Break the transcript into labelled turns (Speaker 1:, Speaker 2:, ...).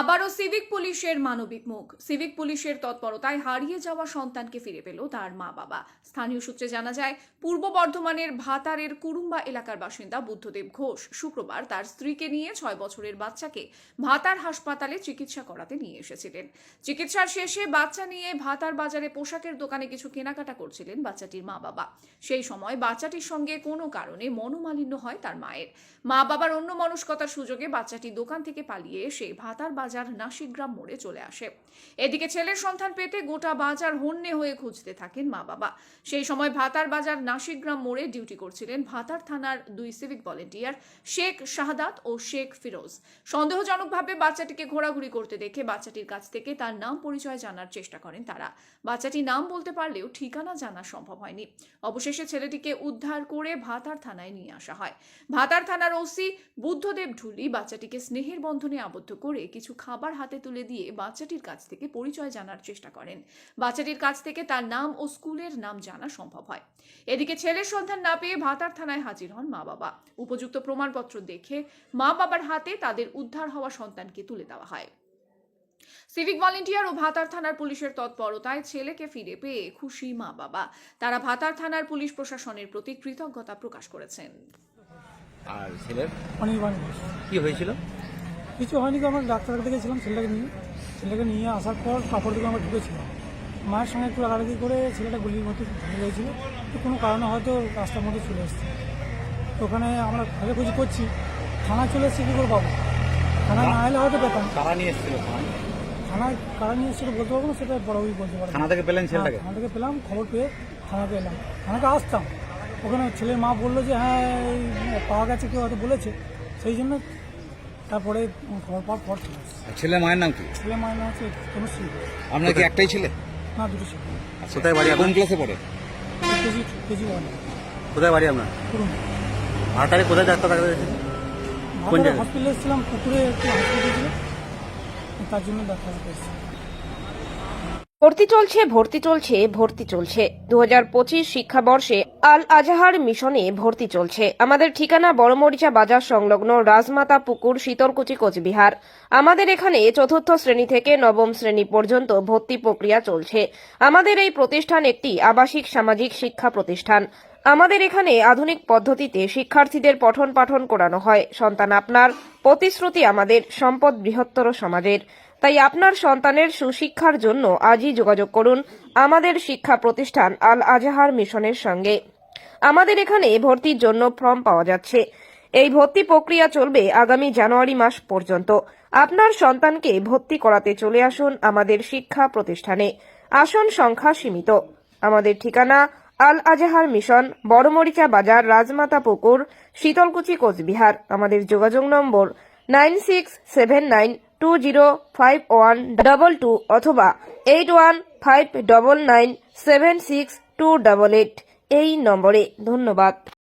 Speaker 1: আবারও সিভিক পুলিশের মানবিক মুখ। সিভিক পুলিশের তৎপরতায় হারিয়ে যাওয়া সন্তানকে ফিরে পেল তার মা বাবা স্থানীয় সূত্রে জানা যায়, পূর্ব বর্ধমানের ভাতারের কুরুম্বা এলাকার বাসিন্দা বুদ্ধদেব ঘোষ শুক্রবার তার স্ত্রীকে নিয়ে ছয় বছরের বাচ্চাকে ভাতার হাসপাতালে চিকিৎসা করাতে নিয়ে এসেছিলেন। চিকিৎসার শেষে বাচ্চা নিয়ে ভাতার বাজারে পোশাকের দোকানে কিছু কেনাকাটা করছিলেন বাচ্চাটির মা বাবা সেই সময় বাচ্চাটির সঙ্গে কোনো কারণে মনোমালিন্য হয় তার মায়ের। মা বাবার অন্য মনস্কতার সুযোগে বাচ্চাটি দোকান থেকে পালিয়ে এসে ভাতার বাজার নাসিকগ্রাম মোড়ে চলে আসে। এদিকে ছেলের সন্ধান পেতে গোটা বাজার হন্যে হয়ে খুঁজতে থাকেন মা বাবা। সেই সময় ভাতার বাজার নাসিকগ্রাম মোড়ে ডিউটি করছিলেন ভাতার থানার দুই সিভিক ভলেন্টিয়ার শেখ শাহাদাত ও শেখ ফিরোজ। সন্দেহজনকভাবে বাচ্চাটিকে ঘোরাঘুরি করতে দেখে বাচ্চাটির কাছ থেকে তার নাম পরিচয় জানার চেষ্টা করেন তারা। বাচ্চাটি নাম বলতে পারলেও ঠিকানা জানা সম্ভব হয়নি। অবশেষে ছেলেটিকে উদ্ধার করে ভাতার থানায় নিয়ে আসা হয়। ভাতার থানার ওসি বুদ্ধদেব ঢুলি বাচ্চাটিকে স্নেহের বন্ধনে আবদ্ধ করে কিছু খাবার হাতে তুলে দিয়ে বাচ্চাটির কাছ থেকে পরিচয় জানার চেষ্টা করেন। বাচ্চাটির কাছ থেকে তার নাম ও স্কুলের নাম জানা সম্ভব হয়। এদিকে ছেলের সন্ধান না পেয়ে ভাতার থানায় হাজির হন মা বাবা উপযুক্ত প্রমাণপত্র দেখে মা বাবার হাতে তাদের উদ্ধার হওয়া সন্তানকে তুলে দেওয়া হয়। সিভিক ভলেন্টিয়ার ও ভাতার থানার পুলিশের তৎপরতায় ছেলেকে ফিরে পেয়ে খুশি মা বাবা তারা ভাতার থানার পুলিশ প্রশাসনের প্রতি কৃতজ্ঞতা প্রকাশ করেছেন।
Speaker 2: আর ছেলের?
Speaker 3: অনির্বাণ
Speaker 2: কি হয়েছিল?
Speaker 3: কিছু হয়নি তো আমরা ডাক্তার কাছে গেছিলাম ছেলেটাকে নিয়ে। ছেলেটাকে নিয়ে আসার পর কাপড় দিকে আমরা ঢুকেছিলাম। মায়ের সঙ্গে একটু রাগারাগি করে ছেলেটা গলির মধ্যে ঢুকে গিয়েছিল। তো কোনো কারণে হয়তো রাস্তার মধ্যে চলে এসছে। তো ওখানে আমরা খোঁজাখুঁজি করছি। থানায় চলে এসেছি কী করে পাবো? থানা না এলে হয়তো পেতাম।
Speaker 2: কারা নিয়ে এসেছিল থানায়?
Speaker 3: কারা নিয়ে এসেছিল বলতে পারব না সেটা বড়ই বলতে পারব।
Speaker 2: থানা থেকে পেলেন
Speaker 3: হ্যাঁ,
Speaker 2: ছেলেটাকে?
Speaker 3: থানা থেকে পেলাম খবর পেয়ে থানাতে এলাম থানাতে আসতাম। ওখানে ছেলের মা বলল যে হ্যাঁ এই পাওয়া গেছে কেউ হয়তো বলেছে। সেই জন্য তারপরে খবর পাওয়ার পর চলে
Speaker 2: আর ছেলের মায়ের নাম কি?
Speaker 3: ছেলে মায়ের নাম হচ্ছে তনুশ্রী।
Speaker 2: আপনার কি একটাই ছেলে?
Speaker 3: না দুটো ছেলে।
Speaker 2: কোথায় বাড়ি কোন ক্লাসে পড়ে?
Speaker 3: KG KG one.
Speaker 2: কোথায় বাড়ি আপনার?
Speaker 3: করুন
Speaker 2: ভাতারে কোথায় ডাক্তার দেখাতে কোন জায়গায়?
Speaker 3: হসপিটালে এসেছিলাম পুকুরে একটু হসপিটাল ছিল তার জন্য ডাক্তার কাছে এসেছি।
Speaker 4: ভর্তি চলছে ভর্তি চলছে ভর্তি চলছে। দু হাজার পঁচিশ শিক্ষাবর্ষে আল আজাহার মিশনে ভর্তি চলছে। আমাদের ঠিকানা বড়মরিচা বাজার সংলগ্ন রাজমাতা পুকুর, শীতলকুচি, কোচবিহার। আমাদের এখানে চতুর্থ শ্রেণি থেকে নবম শ্রেণি পর্যন্ত ভর্তি প্রক্রিয়া চলছে। আমাদের এই প্রতিষ্ঠান একটি আবাসিক সামাজিক শিক্ষা প্রতিষ্ঠান। আমাদের এখানে আধুনিক পদ্ধতিতে শিক্ষার্থীদের পঠন পাঠন করানো হয়। সন্তান আপনার, প্রতিশ্রুতি আমাদের, সম্পদ বৃহত্তর সমাজের। তাই আপনার সন্তানের সুশিক্ষার জন্য আজই যোগাযোগ করুন আমাদের শিক্ষা প্রতিষ্ঠান আল আজাহার মিশনের সঙ্গে। আমাদের এখানে ভর্তির জন্য ফর্ম পাওয়া যাচ্ছে। এই ভর্তি প্রক্রিয়া চলবে আগামী জানুয়ারি মাস পর্যন্ত। আপনার সন্তানকে ভর্তি করাতে চলে আসুন আমাদের শিক্ষা প্রতিষ্ঠানে। আসন সংখ্যা সীমিত। আমাদের ঠিকানা আল আজাহার মিশন, বড়মরিচা বাজার, রাজমাতা পুকুর, শীতলকুচি, কোচবিহার। আমাদের যোগাযোগ number nine six seven nine two zero five one double two অথবা eight one five double nine seven six two double eight এই নম্বরে ধন্যবাদ।